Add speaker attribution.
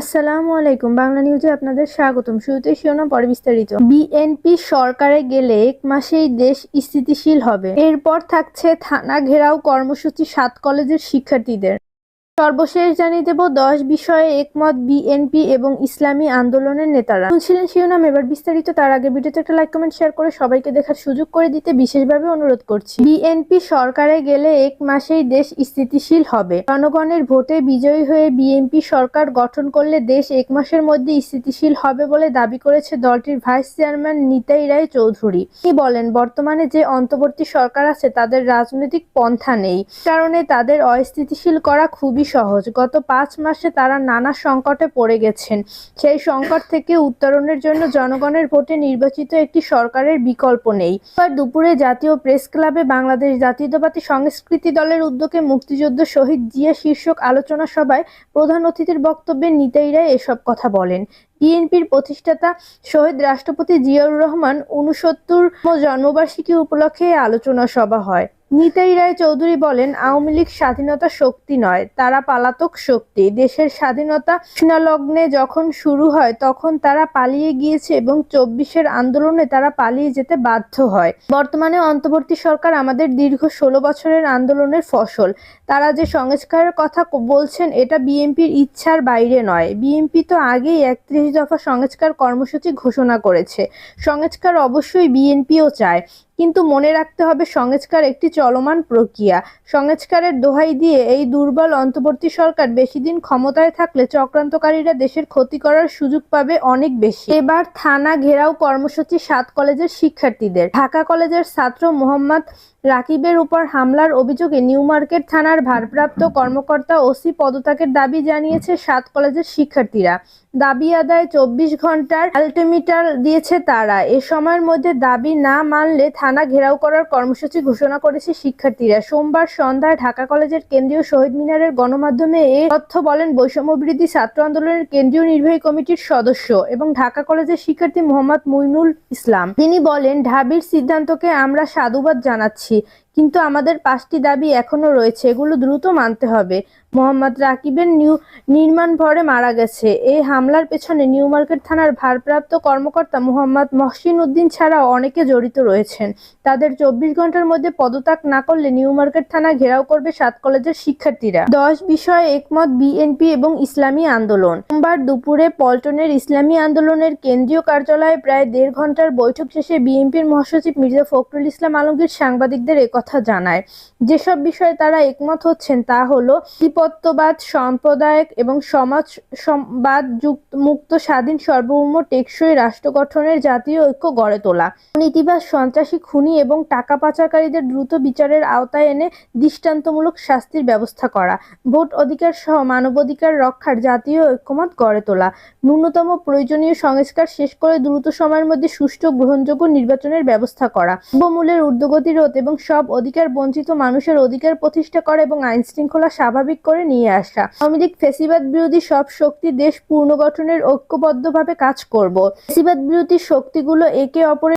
Speaker 1: আসসালামু আলাইকুম বাংলা নিউজে আপনাদের স্বাগতম শুরুতে শিরোনাম পরে বিস্তারিত বিএনপি সরকারে গেলে এক মাসেই দেশ স্থিতিশীল হবে এরপর থাকছে থানা ঘেরাও কর্মসূচি সাত কলেজের শিক্ষার্থীদের সর্বশেষ জানিয়ে দেব দশ বিষয়ে একমত বিএনপি এবং ইসলামী আন্দোলনের নেতারা শুনছিলেন শিরোনাম এবার বিস্তারিত তার আগে ভিডিওতে একটা লাইক কমেন্ট শেয়ার করে সবাইকে দেখার সুযোগ করে দিতে বিশেষভাবে অনুরোধ করছি বিএনপি সরকারে গেলে এক মাসেই দেশ স্থিতিশীল হবে জনগণের ভোটে বিজয়ী হয়ে বিএনপি সরকার গঠন করলে দেশ এক মাসের মধ্যে স্থিতিশীল হবে বলে দাবি করেছে দলটির ভাইস চেয়ারম্যান নিতাই রায় চৌধুরী তিনি বলেন বর্তমানে যে অন্তর্বর্তী সরকার আছে তাদের রাজনৈতিক পন্থা নেই কারণে তাদের অস্থিতিশীল করা খুবই সহজ গত পাঁচ মাসে তারা নানা সংকটে পড়ে গেছেন সেই সংকট থেকে উত্তরণের জন্য জনগণের ভোটে নির্বাচিত একটি সরকারের বিকল্প নেই দুপুরে জাতীয় প্রেস ক্লাবে বাংলাদেশ জাতীয়তাবাদী সংস্কৃতি দলের উদ্যোগে মুক্তিযুদ্ধ শহীদ জিয়া শীর্ষক আলোচনা সভায় প্রধান অতিথির বক্তব্যে নিতাই রায় এসব কথা বলেন বিএনপির প্রতিষ্ঠাতা শহীদ রাষ্ট্রপতি জিয়াউর রহমান উনসত্তর জন্মবার্ষিকী উপলক্ষে আলোচনা সভা হয় নিতাই রায় চৌধুরী বলেন আওয়ামী লীগ স্বাধীনতা শক্তি নয় তারা পালাতক শক্তি দেশের স্বাধীনতা লগ্নে যখন শুরু হয় তখন তারা পালিয়ে গিয়েছে এবং চব্বিশের আন্দোলনে তারা পালিয়ে যেতে বাধ্য হয় বর্তমানে অন্তর্বর্তী সরকার আমাদের দীর্ঘ ষোলো বছরের আন্দোলনের ফসল তারা যে সংস্কারের কথা বলছেন এটা বিএনপির ইচ্ছার বাইরে নয় বিএনপি তো আগেই একত্রিশ দফা সংস্কার কর্মসূচি ঘোষণা করেছে সংস্কার অবশ্যই বিএনপিও চায় কিন্তু মনে রাখতে হবে সংস্কার একটি চলমান প্রক্রিয়া সংস্কারের দোহাই দিয়ে এই দুর্বল অন্তর্বর্তী সরকার বেশি দিন ক্ষমতায় থাকলে চক্রান্তকারীরা দেশের ক্ষতি করার সুযোগ পাবে অনেক বেশি এবার থানা ঘেরাও কর্মসূচি সাত কলেজের শিক্ষার্থীদের ঢাকা কলেজের ছাত্র মোহাম্মদ রাকিবের উপর হামলার অভিযোগে নিউ মার্কেট থানার ভারপ্রাপ্ত কর্মকর্তা ওসি পদত্যাগের দাবি জানিয়েছে সাত কলেজের শিক্ষার্থীরা দাবি আদায় চব্বিশ ঘন্টার আলটিমিটার দিয়েছে তারা এ সময়ের মধ্যে দাবি না মানলে থানা ঘেরাও করার কর্মসূচি ঘোষণা করেছে শিক্ষার্থীরা সোমবার সন্ধ্যায় ঢাকা কলেজের কেন্দ্রীয় শহীদ মিনারের গণমাধ্যমে এ তথ্য বলেন বৈষম্যবৃদ্ধি ছাত্র আন্দোলনের কেন্দ্রীয় নির্বাহী কমিটির সদস্য এবং ঢাকা কলেজের শিক্ষার্থী মোহাম্মদ মুইনুল ইসলাম তিনি বলেন ঢাবির সিদ্ধান্তকে আমরা সাধুবাদ জানাচ্ছি কিন্তু আমাদের পাঁচটি দাবি এখনও রয়েছে এগুলো দ্রুত মানতে হবে মোহাম্মদ রাকিবের নিউ নির্মাণ ভরে মারা গেছে এই হামলার পেছনে নিউ মার্কেট থানার ভারপ্রাপ্ত কর্মকর্তা মোহাম্মদ মহসিন উদ্দিন ছাড়াও অনেকে জড়িত রয়েছেন তাদের চব্বিশ ঘন্টার মধ্যে পদত্যাগ না করলে নিউ মার্কেট থানা ঘেরাও করবে সাত কলেজের শিক্ষার্থীরা দশ বিষয়ে একমত বিএনপি এবং ইসলামী আন্দোলন সোমবার দুপুরে পল্টনের ইসলামী আন্দোলনের কেন্দ্রীয় কার্যালয়ে প্রায় দেড় ঘন্টার বৈঠক শেষে বিএনপির মহাসচিব মির্জা ফখরুল ইসলাম আলমগীর সাংবাদিকদের একথা কথা জানায় যেসব বিষয়ে তারা একমত হচ্ছেন তা হলো আধিপত্যবাদ সম্প্রদায়ক এবং সমাজবাদ মুক্ত স্বাধীন সর্বভৌম টেকসই রাষ্ট্র গঠনের জাতীয় ঐক্য গড়ে তোলা ইতিবাস সন্ত্রাসী খুনি এবং টাকা পাচারকারীদের দ্রুত বিচারের আওতায় এনে দৃষ্টান্তমূলক শাস্তির ব্যবস্থা করা ভোট অধিকার সহ মানবাধিকার রক্ষার জাতীয় ঐক্যমত গড়ে তোলা ন্যূনতম প্রয়োজনীয় সংস্কার শেষ করে দ্রুত সময়ের মধ্যে সুষ্ঠু গ্রহণযোগ্য নির্বাচনের ব্যবস্থা করা দ্রব্যমূল্যের ঊর্ধ্বগতি রোধ এবং সব অধিকার বঞ্চিত মানুষের অধিকার প্রতিষ্ঠা করা এবং আইন শৃঙ্খলা স্বাভাবিক করে নিয়ে আসা আওয়ামী লীগ ফেসিবাদ বিরোধী সব শক্তি দেশ পুনর্গঠনের ঐক্যবদ্ধভাবে কাজ করব ফেসিবাদ বিরোধী শক্তিগুলো একে অপরের